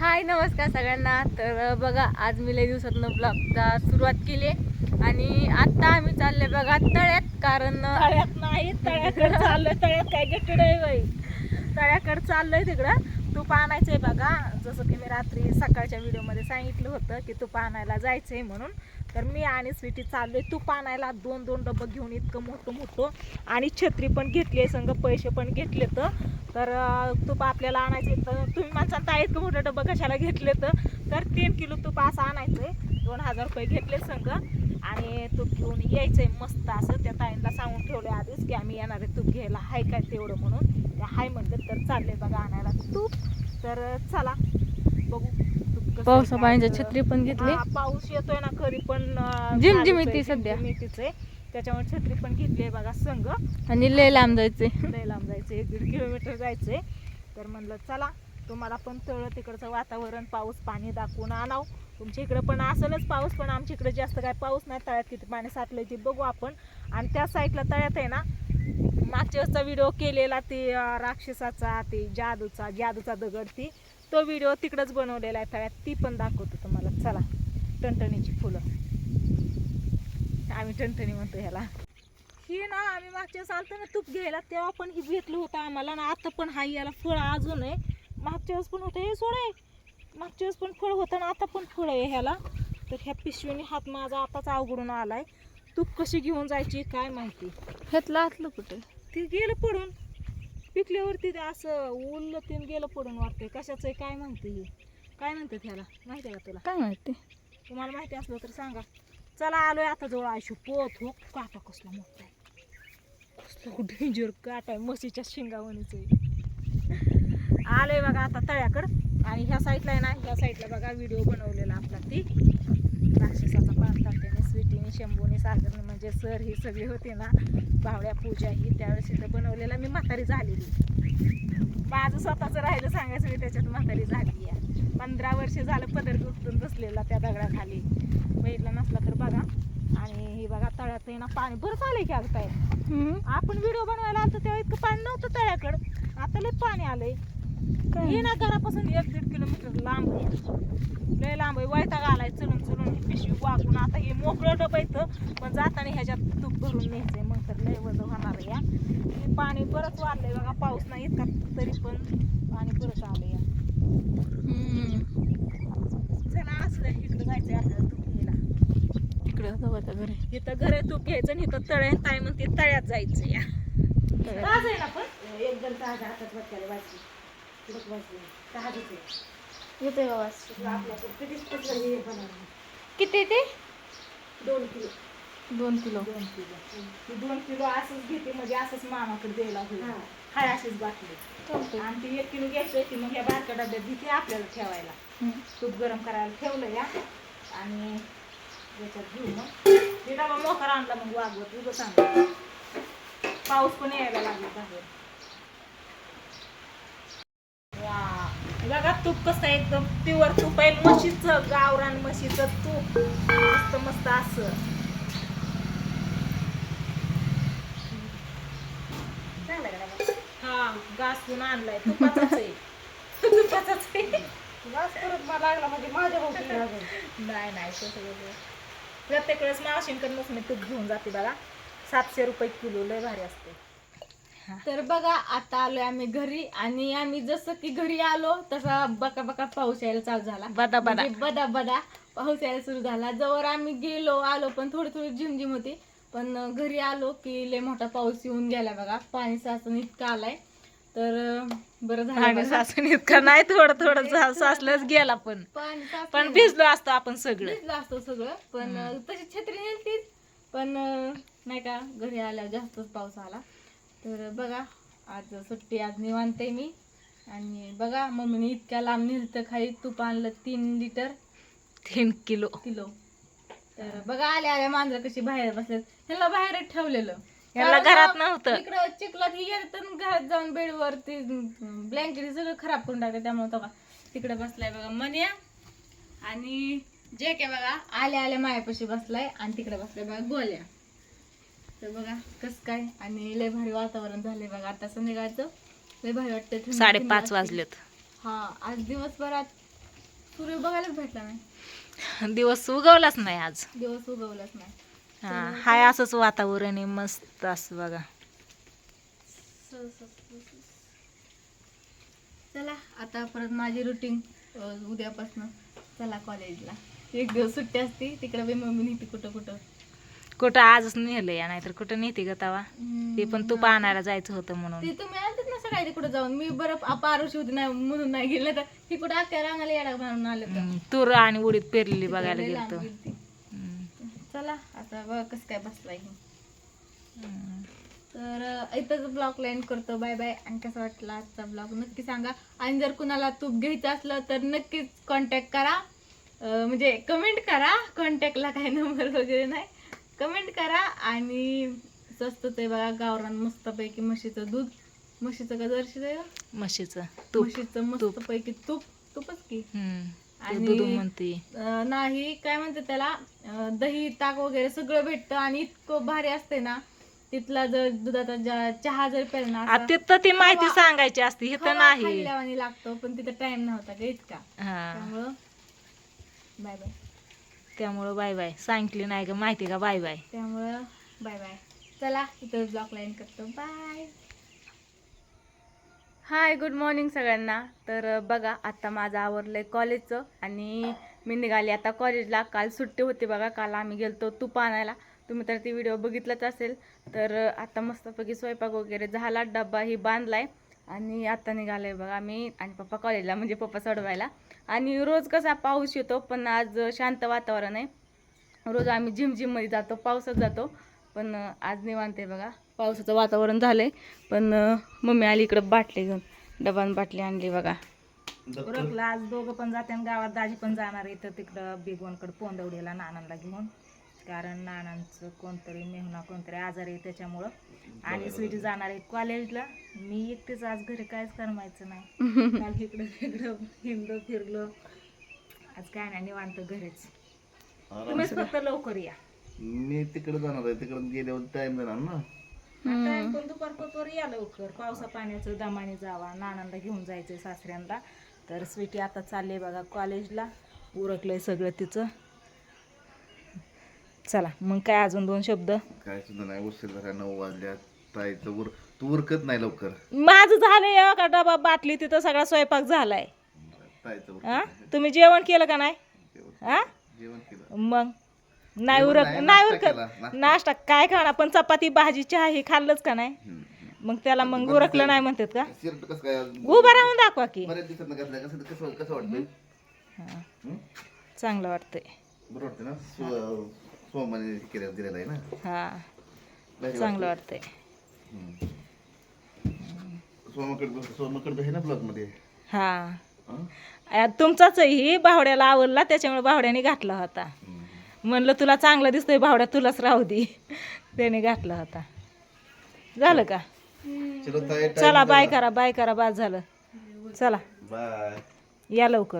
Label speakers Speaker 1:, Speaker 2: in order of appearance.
Speaker 1: हाय नमस्कार सगळ्यांना. तर बघा आज मी लई दिवसातनं ब्लॉगचा सुरुवात केली. आणि आता आम्ही चालले बघा तळ्यात. कारण
Speaker 2: तळ्यात नाही तळ्याकडे चाललोय. तळ्यात काय गेटड आहे बाई? तळ्याकडे चाललोय तिकडं. तूप आणायचंय बघा. जसं की मी रात्री सकाळच्या व्हिडिओमध्ये सांगितलं होतं की तूप आणायला जायचंय म्हणून. तर मी आणि स्वीटी चाललोय. तूप आणायला दोन दोन डबं घेऊन इतकं मोठं मोठं. आणि छत्री पण घेतली आहे संग पैसे पण घेतले तर तूप आपल्याला आणायचे तर तुम्ही माणसांना ता इतकं मोठं डबं कशाला घेतले तर तीन किलो तूप असं आणायचंय. दोन हजार रुपये घेतले संग. आणि तूप घेऊन यायचंय मस्त असं. त्या ताईंना सांगून ठेवले आधीच की आम्ही येणार आहे तूप घ्यायला. हाय काय तेवढं म्हणून. त्या हाय म्हणतात तर चालले बघा आणायला तूप. तर चला बघू.
Speaker 1: पावसा
Speaker 2: काय
Speaker 1: पाण्याची
Speaker 2: तर.
Speaker 1: छत्री पण घेतली.
Speaker 2: हा, पाऊस येतोय ना खरी पण अं,
Speaker 1: झिमझिमीत
Speaker 2: चालूच आहे,
Speaker 1: ती सध्या.
Speaker 2: झिमझिमीतच आहे. त्याच्यामुळे छत्री पण घेतली आहे बघा संघ
Speaker 1: आणि लय लांब जायचे
Speaker 2: लय लांब जायचं एक दीड किलोमीटर जायचंय. तर म्हणलं चला तुम्हाला पण तळ तिकडचं वातावरण पाऊस पाणी दाखवून आणाव. तुमच्या इकडं पण असेलच पाऊस पण आमच्या इकडे जास्त काय पाऊस नाही. तळ्यात किती पाणी साठलंय ते बघू आपण. आणि त्या साईडला तळ्यात आहे ना मागच्या वेळेसचा व्हिडिओ केलेला ते अं, राक्षसाचा ते जादूचा जादूचा दगड ती. तो व्हिडिओ तिकडंच बनवलेला आहे तळ्यात ती पण दाखवतो तुम्हाला. चला टणटणीची फुलं. आम्ही टणटणी म्हणतो ह्याला. ही ना आम्ही मागच्या वेळेस आलतो ना तूप घ्यायला तेव्हा पण ही भेटलं होतं आम्हाला ना. आता पण हा याला फळ अजून आहे. मागच्या वेळेस पण होतं. हे सोडे मागच्या वेळेस पण फळ होतं ना आता पण फळ आहे ह्याला. तर ह्या पिशवीने हात माझा आताच अवघडून आलाय. तूप कशी घेऊन जायची काय माहिती.
Speaker 1: घेतलं आतलं कुठे?
Speaker 2: ते गेलं पडून. पिकल्यावरती ते असं उरलं तीन गेलं पडून वाटतंय. कशाचं आहे काय माहिती हे? काय म्हणतात ह्याला माहिती आहे का तुला?
Speaker 1: काय माहिती?
Speaker 2: तुम्हाला माहिती असलं तर सांगा. चला आलोय आता जवळ आयशू पोत हो काटा कसला मोठा आहे. कसला डेंजर काटा आहे म्हशीच्या शिंगावणीच आहे. आलोय बघा आता तळ्याकडं. आणि ह्या साईडला आहे ना ह्या साईडला बघा व्हिडिओ बनवलेला आपला ती. राक्षसाचा पान टाकल्याने स्वीटीने शंभूने सागरने म्हणजे सर ही सगळी होती ना भावड्या पूजा ही त्यावेळेस इथं बनवलेला. मी म्हातारी झालेली. माझं स्वतःचं राहिलं सांगायचं मी त्याच्यात म्हातारी झाली आहे. पंधरा वर्ष झालं पदर गुंतून बसलेला त्या दगडाखाली. बघितला नसला तर बघा. आणि हे बघा तळ्यात ना पाणी. बरंच आलंय की अगं ताई. आपण व्हिडिओ बनवायला आलतो तेव्हा इतकं पाणी नव्हतं तळ्याकडं. आता लय पाणी आलंय. हे ना घरापासून एक दीड किलोमीटर लांब आहे. लय लांब आहे. वैताग आलाय चलून चलून ही पिशवी वाकून. आता हे मोकळं डबं येतं पण जाताना ह्याच्यात तूप भरून न्यायचंय. मग तर लय वजन होणार आहे या. पाणी बरंच वाढलंय बघा. पाऊस नाही इतका तरी पण पाणी बरंच आलंय या. चला असं द्या, इकडं जायचंय आपल्याला तूप घ्यायला.
Speaker 1: इकडे जवळच्या घरी.
Speaker 2: इथं घर आहे तूप घ्यायचं आणि इथं तळ आहे ताई म्हणते तळ्यात जायचं या. ताज आहे ना पण? एकदम ताज हातात बघायला वाचली पुढं वाचली ताजच आहे
Speaker 1: येते बाबा
Speaker 2: तुला आपल्याकडे कितीच पटलं हे बनवलं.
Speaker 1: किती ते?
Speaker 2: दोन किलो.
Speaker 1: दोन किलो.
Speaker 2: दोन किलो. ती दोन किलो असंच घेते म्हणजे असंच मामाकडे द्यायला होईल. हाय अशीच बाटली.
Speaker 1: चालतंय.
Speaker 2: आणि ती एक किलो घ्यायची ती मग ह्या बारक्या डब्यात देते आपल्याला ठेवायला.
Speaker 1: हम्म.
Speaker 2: तूप गरम करायला ठेवलं या आणि याच्यात घेऊ मग. ते डबा मोकार आणला मग वागवत उगं चांगलं पाऊस पण यायला लागला बाहेर. बघा तूप कसं आहे एकदम प्युअर तूप आहे. म्हशीचं गावरान म्हशीचं तूप. मस्त मस्त असं. का? हा घासून आणलाय. तुपाचाच आहे. तुपाचाच आहे.
Speaker 3: परत मला लागला म्हणजे माझ्या
Speaker 2: नाही नाही तसं वेगळं प्रत्येक वेळेस मावशींकडूनच मी तूप घेऊन जाते बघा. सातशे रुपये किलो लय भारी असते.
Speaker 1: तर बघा आता आलोय आम्ही घरी आणि आम्ही जसं की घरी आलो तसा बका बका पाऊस यायला चालू झाला.
Speaker 2: बदा बदा.
Speaker 1: म्हणजे बदा बदा पाऊस यायला सुरू झाला. जवळ आम्ही गेलो आलो पण थोडी थोडी झिमझिम होती. पण घरी आलो की लय मोठा पाऊस येऊन गेला बघा. पाणी साचून इतका आलाय. तर बरं झालं
Speaker 2: आणि
Speaker 1: बघा.
Speaker 2: सासून इतकं नाही थोडं थोडं झा- साचलंच गेला पण.
Speaker 1: पाणी.
Speaker 2: भिजलो असतो आपण सगळं.
Speaker 1: भिजलं असतं सगळं. पण तशी छत्री नेलतीच. पण अं, नाही का घरी आल्यावर जास्तच पाऊस आला. तर बघा आज सुट्टी आज निवांत आहे मी. आणि बघा मम्मीने इतक्या लांब नेलतं खाली. तूप आणलं तीन लिटर
Speaker 2: तीन किलो.
Speaker 1: किलो. तर बघा आल्या आल्या मांजर कशी बाहेर बसलेत. ह्याला बाहेरच ठेवलेलं.
Speaker 2: याला
Speaker 1: कारण
Speaker 2: घरात नव्हतं.
Speaker 1: इकडं चिखलात गेलं तर घरात जाऊन बेडवर ते ब्लँकेट सगळं खराब करून टाकलं. त्यामुळे तो का तिकडे बसलाय बघा मन्या. आणि जे काय बघा आल्या आल्या मायापाशी बसलाय आणि तिकडे बसलाय बघा गोल्या. तर बघा कस काय? आणि लय भारी वातावरण झालंय बघा. आता संध्याकाळचं लय भारी वाटतं
Speaker 2: साडेपाच. वाजलेत.
Speaker 1: हा आज दिवसभरात सूर्य बघायलाच भेटला नाही.
Speaker 2: दिवस उगवलाच नाही आज.
Speaker 1: दिवस उगवलाच नाही.
Speaker 2: हा हाय असंच वातावरण आहे मस्त असं बघा.
Speaker 1: चला आता परत माझी रुटीन उद्यापासून. चला कॉलेजला एक दिवस सुट्टी असते तिकडे बी मम्मी नेते कुठं कुठं.
Speaker 2: कुठं आजच नेलं या नाहीतर कुठं नेते ग तवा. ते पण तूप आणायला जायचं होतं म्हणून.
Speaker 1: ते तुम्ही आणतात ना सकाळी तिकडे जाऊन. मी बरं पारुशी होती नाही म्हणून नाही गेले तर ही कुठं अख्ख्या रांगाला येडा मारून आलं तर
Speaker 2: हम्म, तूर आणि उडीद पेरलेली बघायला
Speaker 1: लय लांब
Speaker 2: गेलतो.
Speaker 1: गेलती.
Speaker 2: हम्म.
Speaker 1: चला आता बघ कसं काय बसलाय ही. तर अं, इथंच ब्लॉग लाईन करतो. Bye bye. आणि कसं वाटला आजचा ब्लॉग? नक्की सांगा. आणि जर कुणाला तूप घ्यायचं असलं तर नक्कीच कॉन्टॅक्ट करा. अं, म्हणजे कमेंट करा. कॉन्टॅक्टला काही नंबर वगैरे नाही. कमेंट करा आणि स्वस्तच आहे बघा गावरान मस्तपैकी म्हशीचं दूध. म्हशीचं का जर्शी आहे
Speaker 2: म्हशीचं तूप.
Speaker 1: म्हशीचं मस्तपैकी तूप. तूपच की.
Speaker 2: तू
Speaker 1: आणि-
Speaker 2: म्हणते.
Speaker 1: नाही काय म्हणते त्याला? दही ताक वगैरे सगळं भेटतं आणि इतकं भारी असते ना तिथला जर दुधाचा चहा जर असा
Speaker 2: तिथं ती माहिती सांगायची असते इथं नाही.
Speaker 1: लागतो पण तिथं टाइम नव्हता का इतका.
Speaker 2: हा.
Speaker 1: त्यामुळं बाय बाय
Speaker 2: त्यामुळं बाय बाय. सांगितली नाही का माहिती का? Bye bye.
Speaker 1: त्यामुळं बाय बाय. चला इथं ब्लॉक लाईन करतो. बाय हाय गुड मॉर्निंग सगळ्यांना. तर बघा आता माझं आवरलंय कॉलेजचं आणि मी निघाली आता कॉलेजला काल सुट्टी होती बघा. काल आम्ही गेलतो तूप आणायला. तुम्ही तर ती व्हिडिओ बघितलाच असेल. तर आता मस्तपैकी स्वयंपाक वगैरे झाला. डब्बा ही बांधलाय. आणि आता निघालोय बघा मी आणि पप्पा कॉलेजला म्हणजे पप्पा सोडवायला. आणि रोज कसा पाऊस येतो पण आज शांत वातावरण आहे. रोज आम्ही जिम जिममध्ये जातो पावसात जातो. पण आज निवांत आहे बघा. पावसाचं वातावरण झालंय पण अं, मम्मी आली इकडं बाटली घेऊन. डबान बाटली आणली बघा.
Speaker 2: उरकला आज दोघं पण जाते आणि गावात दाजी पण जाणार आहे तर तिकडं. बिगवणकडे पोंदवडीला नानांना घेऊन. कारण नानांचं कोणतरी मेहुणा कोणतरी आजारी आहे त्याच्यामुळं. आणि स्वीटी जाणार आहे कॉलेजला. मी एकटीच आज घरी काहीच करमायचं नाही. काल इकडं तिकडं हिंडलो फिरलो. आज काय नाही निवांत घरीच. तुम्हीच फक्त लवकर या.
Speaker 4: मी तिकडे जाणार आहे तिकडे गेल्यावर टाइम देणार ना.
Speaker 2: टाइम पण दुपारपतवर या लवकर. पावसा पाण्याचं दमाने जावा. नानांना घेऊन जायचंय सासऱ्यांना. तर स्वीटी आता चालले बघा कॉलेजला. उरकलंय सगळं तिचं. चला मग काय अजून दोन शब्द?
Speaker 4: काय सुद्धा नाही उशीर झाला नऊ वाजल्या ताईचं उर तू उरकत नाही लवकर.
Speaker 2: माझं झालंय का डबा बाटली तिथं सगळा स्वयंपाक झालाय.
Speaker 4: ताईचं
Speaker 2: हा? तुम्ही जेवण केलं का नाही?
Speaker 4: जेवण
Speaker 2: हा?
Speaker 4: जेवण केलं.
Speaker 2: मग? नाही
Speaker 4: जेवण
Speaker 2: उरक
Speaker 4: नाही,
Speaker 2: नाही
Speaker 4: नाश्ता
Speaker 2: उरकत.
Speaker 4: नाश्ता.
Speaker 2: नाश्ता काय खाणार पण चपाती भाजी चहा हे खाल्लंच का नाही?
Speaker 4: हम्म, हम्म.
Speaker 2: मग त्याला मग उरकलं नाही म्हणतात का?
Speaker 4: शर्ट कसं काय
Speaker 2: उभं राहून दाखवा की.
Speaker 4: बऱ्याच दिवसात घातलं कसं कसं कसं वाटतंय?
Speaker 2: हा,
Speaker 4: हम्म?
Speaker 2: चांगलं वाटतंय.
Speaker 4: बरं वाटतं ना? सो- सोमाने केलं दिलेलं आहे ना?
Speaker 2: हा.
Speaker 4: भारी
Speaker 2: चांगलं
Speaker 4: वाटतं.
Speaker 2: वाटतंय.
Speaker 4: सोमाकडे सोमाकडे आहे ना मध्ये.
Speaker 2: हा.
Speaker 4: हं?
Speaker 2: आ, तुमचाच ही बावड्याला आवडला त्याच्यामुळे बावड्याने घातला होता. म्हणलं तुला चांगलं दिसतंय बावड्या तुलाच राहू दे. त्याने घातला होता. झालं का?
Speaker 4: चलो ताई
Speaker 2: चला बाय करा बाय करा बाद झालं. चला.
Speaker 4: बाय.
Speaker 2: या लवकर.